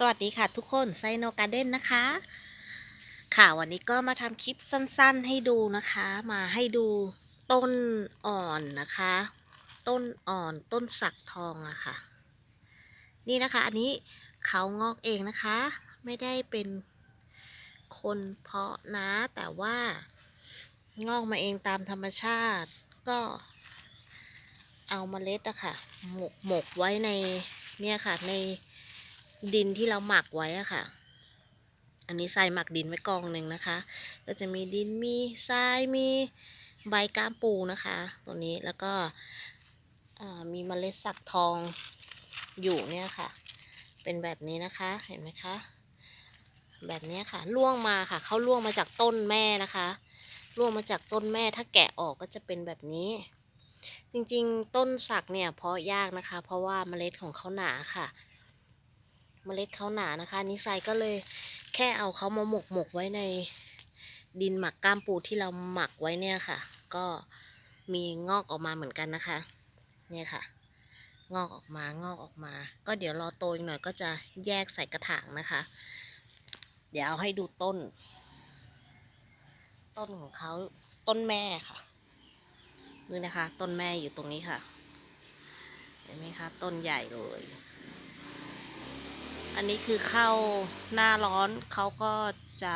สวัสดีค่ะทุกคนไซโนการ์เด้นนะคะ ค่ะวันนี้ก็มาทำคลิปสั้นๆให้ดูนะคะ มาให้ดูต้นอ่อนนะคะ ต้นอ่อนต้นสักทองอะค่ะ นี่นะคะ อันนี้เขางอกเองนะคะ ไม่ได้เป็นคนเพาะนะ แต่ว่างอกมาเองตามธรรมชาติ ก็เอามาเมล็ดอะค่ะหมกหมกไว้ในเนี่ยค่ะใน ดินที่เราหมักไว้อะค่ะ อันนี้ทรายหมักดินไว้กองหนึ่งนะคะ ก็จะมีดินมีทรายมีใบก้ามปูนะคะ ตัวนี้แล้วก็มีเมล็ดสักทองอยู่เนี่ยค่ะ เป็นแบบนี้นะคะเห็นไหมคะ แบบนี้ค่ะล่วงมาค่ะเขาล่วงมาจากต้นแม่นะคะล่วงมาจากต้นแม่ถ้าแกะออกก็จะเป็นแบบนี้ จริงๆ ต้นสักเนี่ยเพาะยากนะคะ เพราะว่าเมล็ดของเขาหนาค่ะ เมล็ดเขาหนานะคะนิสัยก็เลยแค่เอาเขามาหมกหมกไว้ในดินหมักก้ามปูที่เราหมักไว้เนี่ยค่ะ ก็มีงอกออกมาเหมือนกันนะคะ เนี่ยค่ะ งอกออกมางอกออกมา ก็เดี๋ยวรอโตอีกหน่อยก็จะแยกใส่กระถางนะคะ เดี๋ยวเอาให้ดูต้น ต้นของเขาต้นแม่ค่ะนี่นะคะ ต้นแม่อยู่ตรงนี้ค่ะ เห็นไหมคะ ต้นใหญ่เลย อันนี้คือเข้าหน้าร้อนเขาก็จะ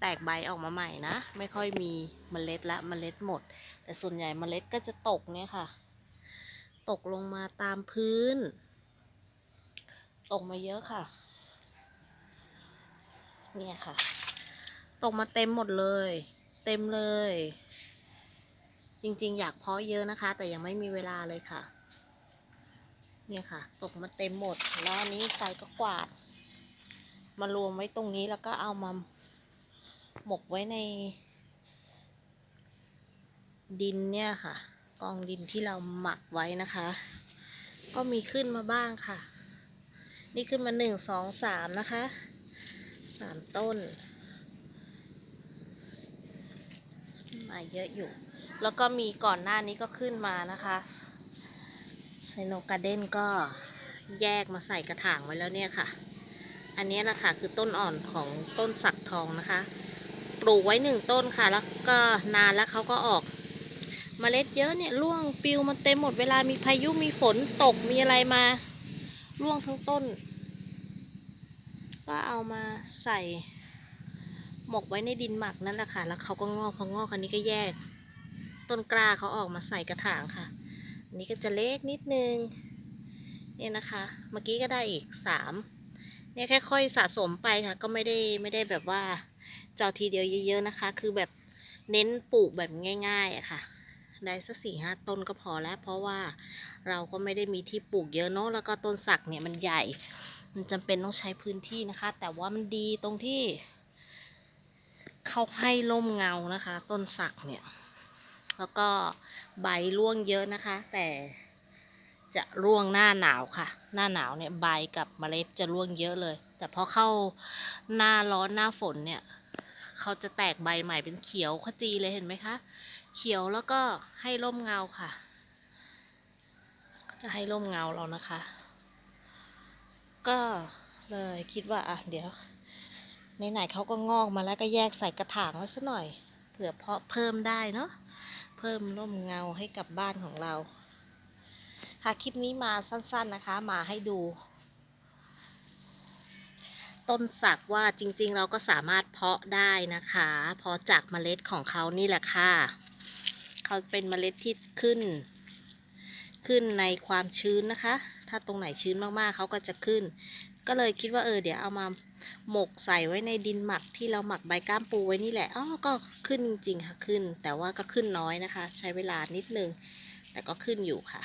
แตกใบออกมาใหม่นะ ไม่ค่อยมีเมล็ดละเมล็ดหมด แต่ส่วนใหญ่เมล็ดก็จะตกเนี่ยค่ะ ตกลงมาตามพื้น ตกมาเยอะค่ะ เนี่ยค่ะ ตกมาเต็มหมดเลย เต็มเลย จริงๆ อยากเพาะเยอะนะคะ แต่ยังไม่มีเวลาเลยค่ะ เนี่ยค่ะ ตกมาเต็มหมด แล้วอันนี้ใส่ก็กวาด มารวมไว้ตรงนี้แล้วก็เอามาหมกไว้ใน ดินเนี่ยค่ะ กองดินที่เราหมักไว้นะคะ ก็มีขึ้นมาบ้างค่ะ นี่ขึ้นมาหนึ่งสองสามนะคะสามต้นมาเยอะอยู่ แล้วก็มีก่อนหน้านี้ก็ขึ้นมานะคะ ไซโนการ์เด้นก็แยกมาใส่กระถางไว้แล้วเนี่ยค่ะ อันนี้แหละค่ะคือต้นอ่อนของต้นสักทองนะคะ ปลูกไว้หนึ่งต้นค่ะ แล้วก็นานแล้วเขาก็ออกมเมล็ดเยอะเนี่ยร่วงปิวมันเต็มหมดเวลามีพายุมีฝนตกมีอะไรมาร่วงทั้งต้น ก็เอามาใส่หมกไว้ในดินหมักนั่นแหละค่ะ แล้วเขาก็งอกพองอกอันนี้ก็แยก ต้นกล้าเขาออกมาใส่กระถางค่ะ นี้ก็จะเล็กนิดนึงเนี่ยนะคะ เมื่อกี้ก็ได้อีกสามเนี่ยค่อยๆสะสมไปค่ะ ก็ไม่ได้ไม่ได้แบบว่าเจ้าทีเดียวเยอะ ๆนะคะ คือแบบเน้นปลูกแบบง่ายๆอะค่ะ ได้สักสี่ห้าต้นก็พอแล้ว เพราะว่าเราก็ไม่ได้มีที่ปลูกเยอะเนาะแล้วก็ต้นสักเนี่ยมันใหญ่ มันจำเป็นต้องใช้พื้นที่นะคะ แต่ว่ามันดีตรงที่เขาให้ร่มเงานะคะ ต้นสักเนี่ย แล้วก็ใบร่วงเยอะนะคะ แต่จะร่วงหน้าหนาวค่ะ หน้าหนาวเนี่ยใบกับเมล็ดจะร่วงเยอะเลย แต่พอเข้าหน้าร้อนหน้าฝนเนี่ยเขาจะแตกใบใหม่เป็นเขียวขจีเลยเห็นไหมคะ เขียวแล้วก็ให้ร่มเงาค่ะ จะให้ร่มเงาเรานะคะ ก็เลยคิดว่าอะเดี๋ยวไหนๆเขาก็งอกมาแล้วก็แยกใส่กระถางไว้สักหน่อยเผื่อเพาะเพิ่มได้เนาะ เพิ่มร่มเงาให้กับบ้านของเรา ค่ะคลิปนี้มาสั้นๆนะคะ มาให้ดู ต้นสักว่าจริงๆ เราก็สามารถเพาะได้นะคะ เพาะจากเมล็ดของเขานี่แหละค่ะ เขาเป็นเมล็ดที่ขึ้น ขึ้นในความชื้นนะคะ ถ้าตรงไหนชื้นมากๆเขาก็จะขึ้น ก็เลยคิดว่าเออเดี๋ยวเอามา หมกใส่ไว้ในดินหมักที่เราหมักใบก้ามปูไว้นี่แหละอ๋อก็ขึ้นจริงค่ะขึ้น แต่ว่าก็ขึ้นน้อยนะคะ ใช้เวลานิดนึง แต่ก็ขึ้นอยู่ค่ะ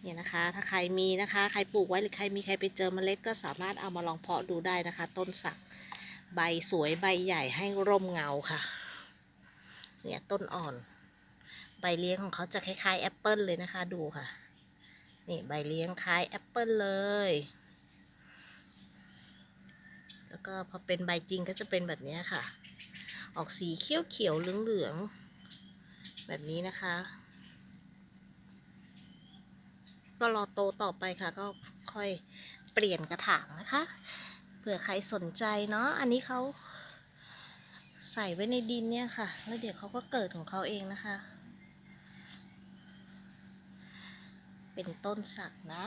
เนี่ยนะคะ ถ้าใครมีนะคะ ใครปลูกไว้หรือใครมีใครไปเจอเมล็ดก็สามารถเอามาลองเพาะดูได้นะคะ ต้นสักใบสวยใบใหญ่ให้ร่มเงาค่ะ เนี่ยต้นอ่อน ใบเลี้ยงของเขาจะคล้ายๆแอปเปิลเลยนะคะดูค่ะ นี่ใบเลี้ยงคล้ายแอปเปิลเลย แล้วก็พอเป็นใบจริงก็จะเป็นแบบนี้ค่ะ ออกสีเขียวเขียวเหลืองเหลืองแบบนี้นะคะ ก็รอโตต่อไปค่ะ ก็ค่อยเปลี่ยนกระถางนะคะ เผื่อใครสนใจเนาะ อันนี้เขาใส่ไว้ในดินเนี่ยค่ะ แล้วเดี๋ยวเขาก็เกิดของเขาเองนะคะ เป็นต้นสักนะ